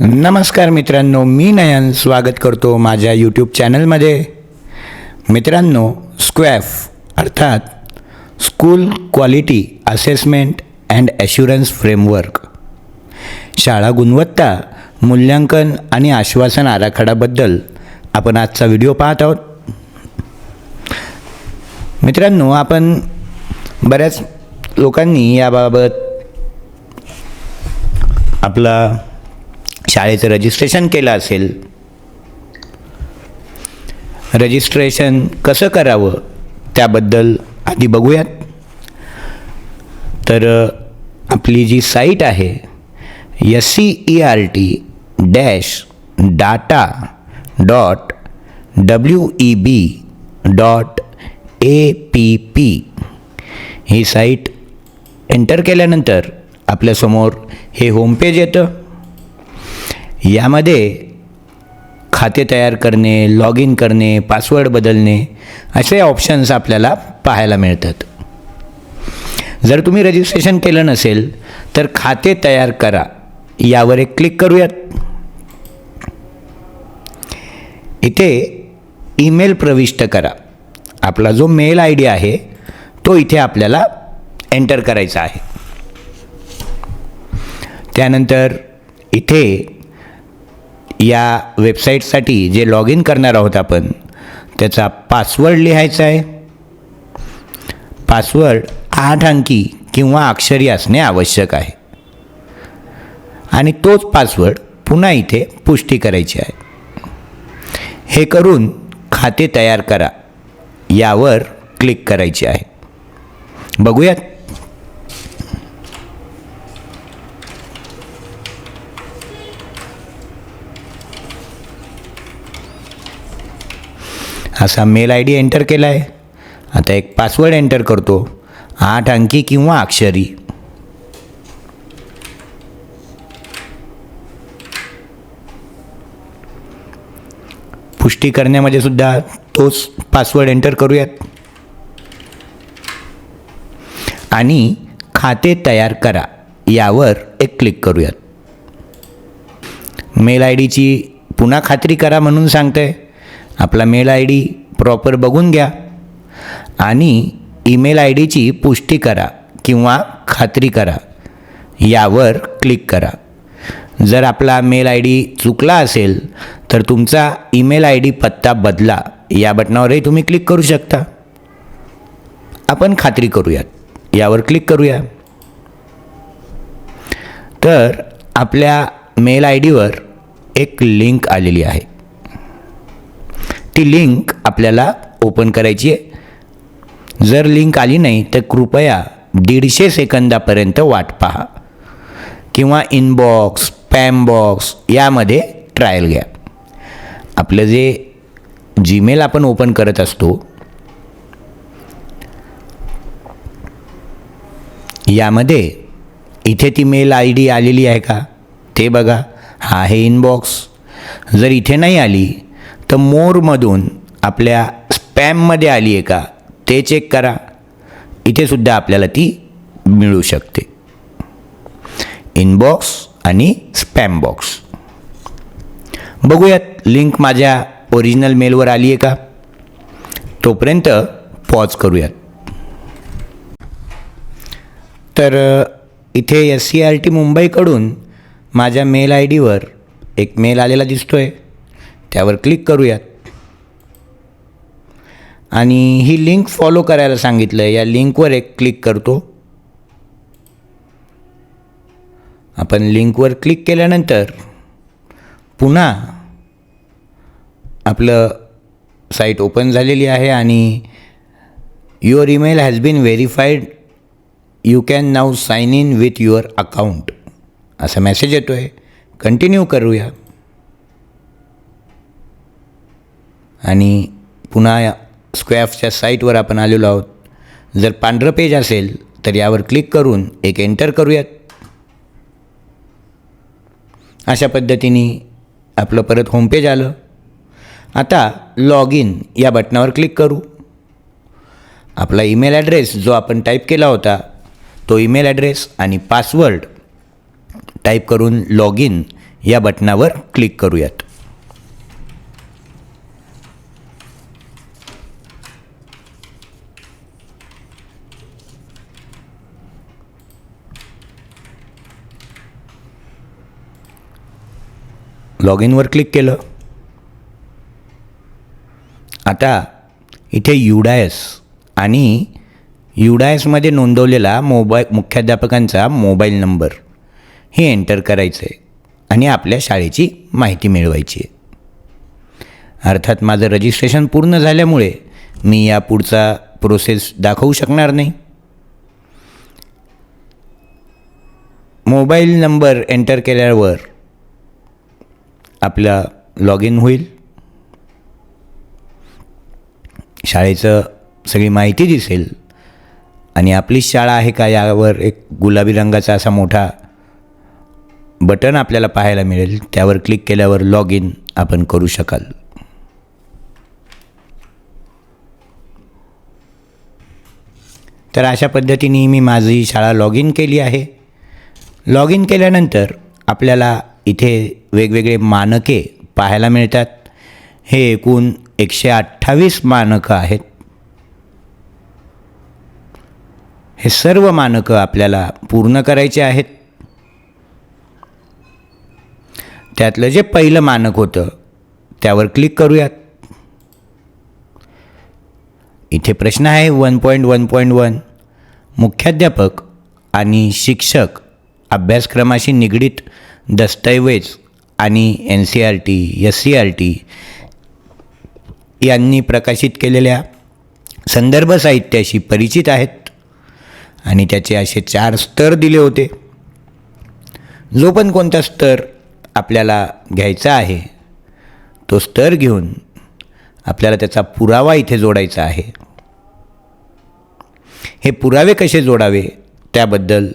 नमस्कार मित्रांनो मी नयन स्वागत करतो माझ्या यूट्यूब चॅनलमध्ये मित्रांनो स्क्वॅफ अर्थात school quality assessment and assurance framework शाळा गुणवत्ता मूल्यांकन आणि आश्वासन आराखड्याबद्दल आपण आजचा व्हिडिओ पाहत आहोत. मित्रांनो आपण बऱ्याच लोकांनी याबाबत आपला शाळेचं रजिस्ट्रेशन केलं असेल रजिस्ट्रेशन कसं करावं त्याबद्दल आधी बघूयात. तर आपली जी साईट आहे S C E R T dash data dot W E B dot A P P he site enter केल्यानंतर आपल्यासमोर हे होमपेज येतं. यामध्ये खाते तयार करणे लॉग इन करणे पासवर्ड बदलणे असे ऑप्शन्स आपल्याला पाहायला मिळतात. जर तुम्ही रजिस्ट्रेशन केलं नसेल तर खाते तयार करा. यावर एक क्लिक करूयात. इथे ईमेल प्रविष्ट करा. आपला जो मेल आय डी आहे तो इथे आपल्याला एंटर करायचा आहे. त्यानंतर इथे या वेबसाईटसाठी जे लॉग इन करणार आहोत आपण त्याचा पासवर्ड लिहायचा आहे. पासवर्ड आठ अंकी किंवा अक्षरी असणे आवश्यक आहे. आणि तोच पासवर्ड पुन्हा इथे पुष्टी करायची आहे. हे करून खाते तयार करा. यावर क्लिक करायचे आहे. बघूयात. असा मेल आय डी एंटर केला आहे आता एक पासवर्ड एंटर करतो. आठ अंकी किंवा अक्षरी. पुष्टी करण्यामध्ये सुद्धा तोच पासवर्ड एंटर करूयात. आणि खाते तयार करा. यावर एक क्लिक करूयात. मेल आय डीची पुन्हा खात्री करा म्हणून सांगते आहे आपला मेल आय डी प्रॉपर बघून घ्या आणि ईमेल आय डीची पुष्टी करा किंवा खात्री करा. यावर क्लिक करा. जर आपला मेल आय डी चुकला असेल तर तुमचा ईमेल आय डी पत्ता बदला. या बटनावरही तुम्ही क्लिक करू शकता. आपण खात्री करूयात. यावर क्लिक करूया. तर आपल्या मेल आय डीवर एक लिंक आलेली आहे. ती लिंक आपल्याला ओपन करायची आहे. जर लिंक आली नाही तर कृपया दीडशे सेकंदापर्यंत वाट पहा. किंवा इनबॉक्स स्पॅम बॉक्स यामध्ये ट्रायल घ्या. आपलं जे जीमेल आपण ओपन करत असतो यामध्ये इथे ती मेल आय डी आलेली आहे का? ते बघा. हा आहे इनबॉक्स जर इथे नाही आली तर मोरमधून आपल्या स्पॅममध्ये आली आहे का ते चेक करा. इथेसुद्धा आपल्याला ती मिळू शकते. इनबॉक्स आणि स्पॅम बॉक्स बघूयात लिंक माझ्या ओरिजिनल मेलवर आली आहे का? तोपर्यंत पॉज करूयात. तर इथे एस सी आर टी मुंबईकडून माझ्या मेल आय डीवर एक मेल आलेला दिसतो आहे त्यावर क्लिक करूयात. आणि ही लिंक फॉलो करायला सांगितलं आहे या लिंकवर एक क्लिक करतो. आपण लिंकवर क्लिक केल्यानंतर पुन्हा आपलं साईट ओपन झालेली आहे आणि your email has been verified you can now sign in with your account असा मेसेज येतो आहे कंटिन्यू करूया. आणि पुन्हा या स्क्वॅफच्या साईटवर आपण आलेलो आहोत. जर पांढरं पेज असेल तर यावर क्लिक करून एक एंटर करूयात. अशा पद्धतीने आपलं परत होमपेज आलं. आता लॉग इन या बटनावर क्लिक करू. आपला ईमेल ॲड्रेस जो आपण टाईप केला होता तो ईमेल ॲड्रेस आणि पासवर्ड टाईप करून लॉग इन या बटनावर क्लिक करूयात. लॉग इनवर क्लिक केलं. आता इथे युडायस आणि युडायसमध्ये नोंदवलेला मोबाईल मुख्याध्यापकांचा मोबाईल नंबर हे एंटर करायचं आहे आणि आपल्या शाळेची माहिती मिळवायची आहे. अर्थात माझं रजिस्ट्रेशन पूर्ण झाल्यामुळे मी या पुढचा प्रोसेस दाखवू शकणार नाही. मोबाईल नंबर एंटर केल्यावर आपला लॉग इन होईल. शाळेचं सगळी माहिती दिसेल. आणि आपलीच शाळा आहे का यावर एक गुलाबी रंगाचा असा मोठा बटन आपल्याला पाहायला मिळेल. त्यावर क्लिक केल्यावर लॉग इन आपण करू शकाल. तर अशा पद्धतीने मी माझी शाळा लॉग इन केली आहे. लॉग इन केल्यानंतर आपल्याला इथे वेगवेगळे मानके पाहायला मिळतात. हे एकूण एकशे अठ्ठावीस मानकं आहेत. हे सर्व मानकं आपल्याला पूर्ण करायचे आहेत. त्यातलं जे पहिलं मानक होतं त्यावर क्लिक करूयात. इथे प्रश्न आहे one point one point one. मुख्याध्यापक आणि शिक्षक अभ्यासक्रमाशी निगडीत दस्तऐवज आणि N C E R T S C E R प्रकाशित केलेल्या संदर्भ साहित्याशी परिचित आहेत. आणि त्याचे असे चार स्तर दिले होते. जो पण कोणता स्तर आपल्याला घ्यायचा आहे तो स्तर घेऊन आपल्याला त्याचा पुरावा इथे जोडायचा आहे. हे पुरावे कसे जोडावे त्याबद्दल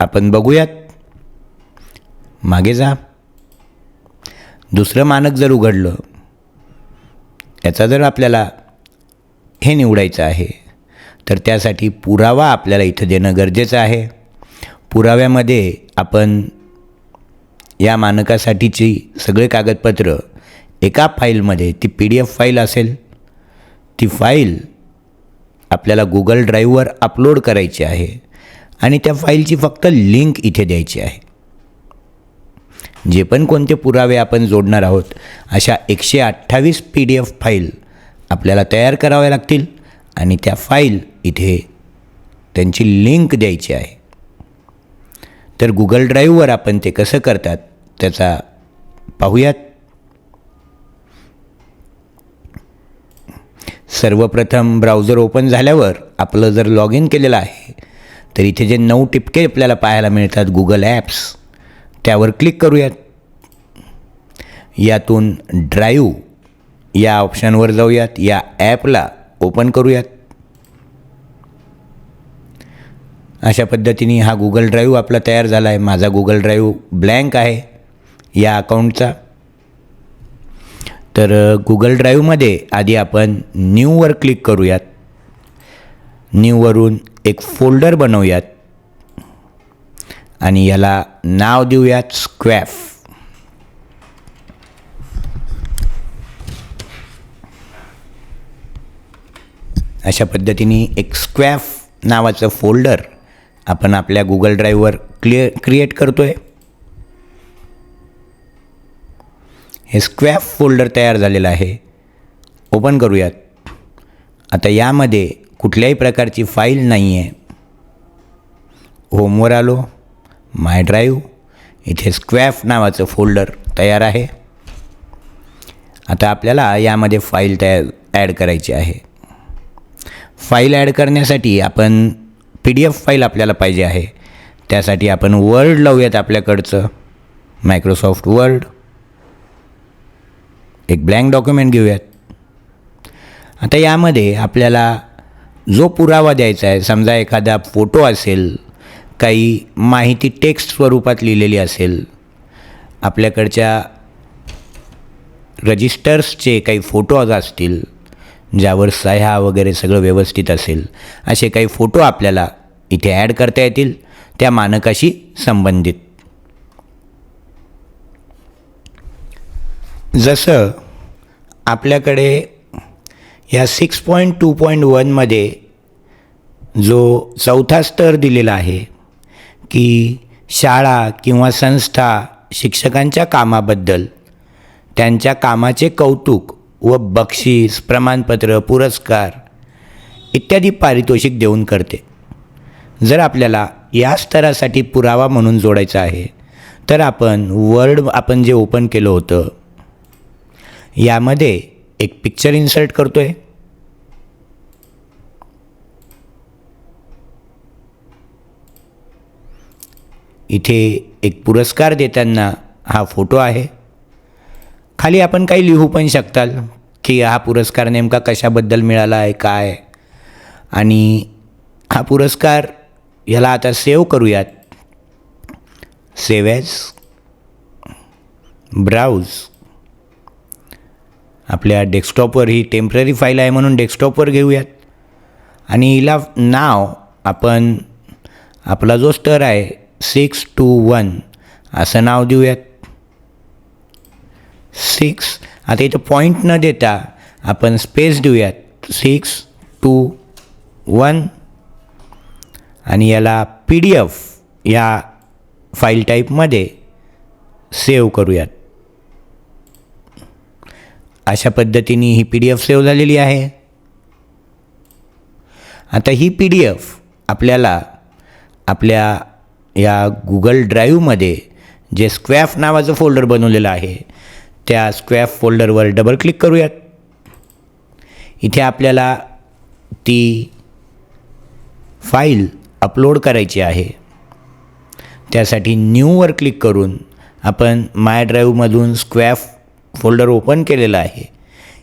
आपण बघूयात. मागे जा. दुसरं मानक जर उघडलं याचा जर आपल्याला हे निवडायचं आहे तर त्यासाठी पुरावा आपल्याला इथं देणं गरजेचं आहे. पुराव्यामध्ये आपण या मानकासाठीची सगळे कागदपत्र एका फाईलमध्ये ती पी डी एफ फाईल असेल ती फाईल आपल्याला गुगल ड्राईव्हवर अपलोड करायची आहे आणि त्या फाईलची फक्त लिंक इथे द्यायची आहे. जे पण कोणते पुरावे आपण जोडणार आहोत अशा एकशे अठ्ठावीस पी डी एफ फाईल आपल्याला तयार कराव्या लागतील आणि त्या फाईल इथे त्यांची लिंक द्यायची आहे. तर गुगल ड्राईव्हवर आपण ते कसं करतात त्याचा पाहूयात. सर्वप्रथम ब्राउझर ओपन झाल्यावर आपलं जर लॉग इन केलेलं आहे तर इथे जे नऊ टिपके आपल्याला पाहायला मिळतात गुगल ॲप्स. त्यावर क्लिक करूयात. यातून ड्राईव्ह या ऑप्शनवर जाऊयात. या ॲपला ओपन करूयात. अशा पद्धतीने हा गुगल ड्राईव्ह आपला तयार झाला आहे माझा गुगल ड्राईव्ह ब्लँक आहे या अकाउंटचा तर गुगल ड्राईव्हमध्ये आधी आपण न्यूवर क्लिक करूयात. न्यूवरून एक फोल्डर बनवूयात. आणि याला नाव देऊयात स्क्वॅफ. अशा पद्धतीने एक स्क्वॅफ नावाचं फोल्डर आपण आपल्या गुगल ड्राईव्हवर क्लिअर क्रिएट करतो आहे हे स्क्वॅफ फोल्डर तयार झालेलं आहे. ओपन करूयात. आता यामध्ये कुठल्याही प्रकारची फाईल नाही आहे होमवर आलो. My drive. इथे स्क्वॅफ नावाचं फोल्डर तयार आहे. आता आपल्याला यामध्ये फाईल तयार ॲड करायची आहे. फाईल ॲड करण्यासाठी आपण पी डी एफ फाईल आपल्याला पाहिजे आहे. त्यासाठी आपण वर्ड लावूयात आपल्याकडचं. Microsoft Word. एक ब्लँक डॉक्युमेंट घेऊयात. आता यामध्ये आपल्याला जो पुरावा द्यायचा आहे समजा एखादा फोटो असेल काही माहिती टेक्स्ट स्वरूपात लिहिलेली असेल आपल्याकडच्या रजिस्टर्सचे काही फोटोज असतील ज्यावर सह्या वगैरे सगळं व्यवस्थित असेल असे काही फोटो आपल्याला इथे ॲड करता येतील त्या मानकाशी संबंधित. जसं आपल्याकडे या सिक्स पॉईंट टू पॉईंट वनमध्ये जो चौथा स्तर दिलेला आहे की शाळा किंवा संस्था शिक्षकांच्या कामाबद्दल त्यांच्या कामाचे कौतुक व बक्षीस प्रमाणपत्र पुरस्कार इत्यादी पारितोषिक देऊन करते. जर आपल्याला या स्तरासाठी पुरावा म्हणून जोडायचा आहे तर आपण वर्ड आपण जे ओपन केलं होतं यामध्ये एक पिक्चर इन्सर्ट करतो आहे इथे एक पुरस्कार देताना हा फोटो आहे. खाली आपण काही लिहू पण शकताल की हा पुरस्कार नेमका कशाबद्दल मिळाला आहे काय आणि हा पुरस्कार याला आता सेव्ह करूयात. Save as browse. आपल्या डेस्कटॉपवर ही टेंपररी फाईल आहे म्हणून डेस्कटॉपवर घेऊयात. आणि हिला नाव आपण आपला जो स्तर आहे सिक्स टू वन असं नाव देऊयात. सिक्स आता इथं पॉईंट न देता आपण स्पेस देऊयात. सिक्स टू वन आणि याला पी डी एफ या फाईल टाईपमध्ये सेव्ह करूयात. अशा पद्धतीने ही पी डी एफ सेव्ह झालेली आहे. आता ही पी डी एफ आपल्याला आपल्या या गुगल ड्राईव्हमध्ये जे स्क्वॅफ नावाचं फोल्डर बनवलेलं आहे त्या स्क्वॅफ फोल्डरवर डबल क्लिक करूयात. इथे आपल्याला ती फाईल अपलोड करायची आहे. त्यासाठी न्यूवर क्लिक करून आपण माय ड्राईव्हमधून स्क्वॅफ फोल्डर ओपन केलेलं आहे.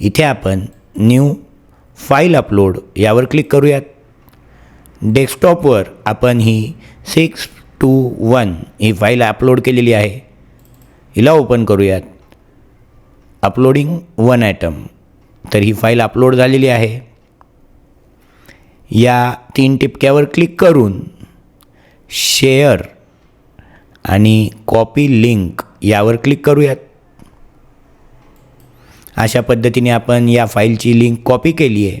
इथे आपण न्यू फाईल अपलोड यावर क्लिक करूयात. डेस्कटॉपवर आपण ही सिक्स टू वन ही फाईल अपलोड केलेली आहे. हिला ओपन करूयात. अपलोडिंग वन ॲटम तर ही फाईल अपलोड झालेली आहे. या तीन टिपक्यावर क्लिक करून शेअर आणि कॉपी लिंक यावर क्लिक करूयात. अशा पद्धतीने आपण या फाईलची लिंक कॉपी केली आहे.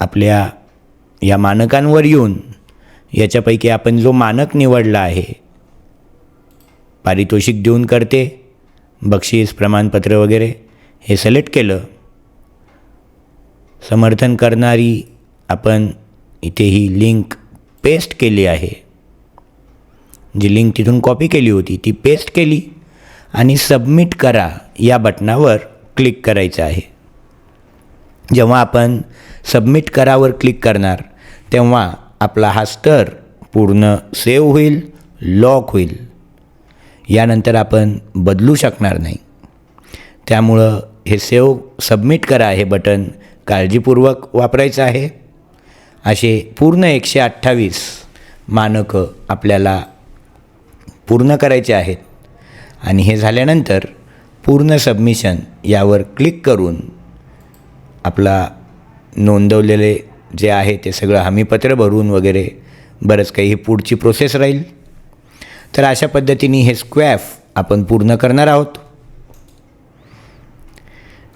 आपल्या या मानकांवर येऊन याच्यापैकी आपण जो मानक निवडला आहे पारितोषिक देऊन करते बक्षीस प्रमाणपत्र वगैरे हे सिलेक्ट केलं. समर्थन करणारी आपण इथे ही लिंक पेस्ट केली आहे. जी लिंक तिथून कॉपी केली होती ती पेस्ट केली आणि सबमिट करा या बटनावर क्लिक करायचं आहे. जेव्हा आपण सबमिट करावर क्लिक करणार तेव्हा आपला हा स्तर पूर्ण सेव्ह होईल लॉक होईल. यानंतर आपण बदलू शकणार नाही. त्यामुळं हे सेव सबमिट करा हे बटन काळजीपूर्वक वापरायचं आहे. असे पूर्ण एकशे अठ्ठावीस मानकं आपल्याला पूर्ण करायचे आहेत. आणि हे झाल्यानंतर पूर्ण सबमिशन यावर क्लिक करून आपला नोंदवलेले जे आहे ते सगळं हमीपत्र भरून वगैरे बरंच काही ही पुढची प्रोसेस राहील. तर अशा पद्धतीने हे स्क्वॅफ आपण पूर्ण करणार आहोत.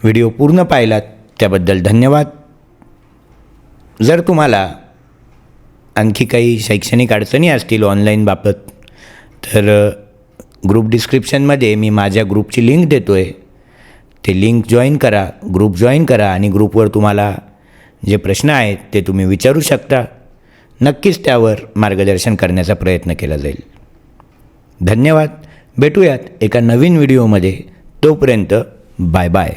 व्हिडिओ पूर्ण पाहिलात त्याबद्दल धन्यवाद. जर तुम्हाला आणखी काही शैक्षणिक अडचणी असतील ऑनलाईनबाबत तर ग्रुप डिस्क्रिप्शनमध्ये मी माझ्या ग्रुपची लिंक देतो आहे ते लिंक जॉईन करा ग्रुप जॉईन करा आणि ग्रुपवर तुम्हाला जे प्रश्न आहेत ते तुम्ही विचारू शकता. नक्कीच त्यावर मार्गदर्शन करण्याचा प्रयत्न केला जाईल. धन्यवाद. भेटूयात एका नवीन व्हिडिओमध्ये. तोपर्यंत बाय बाय.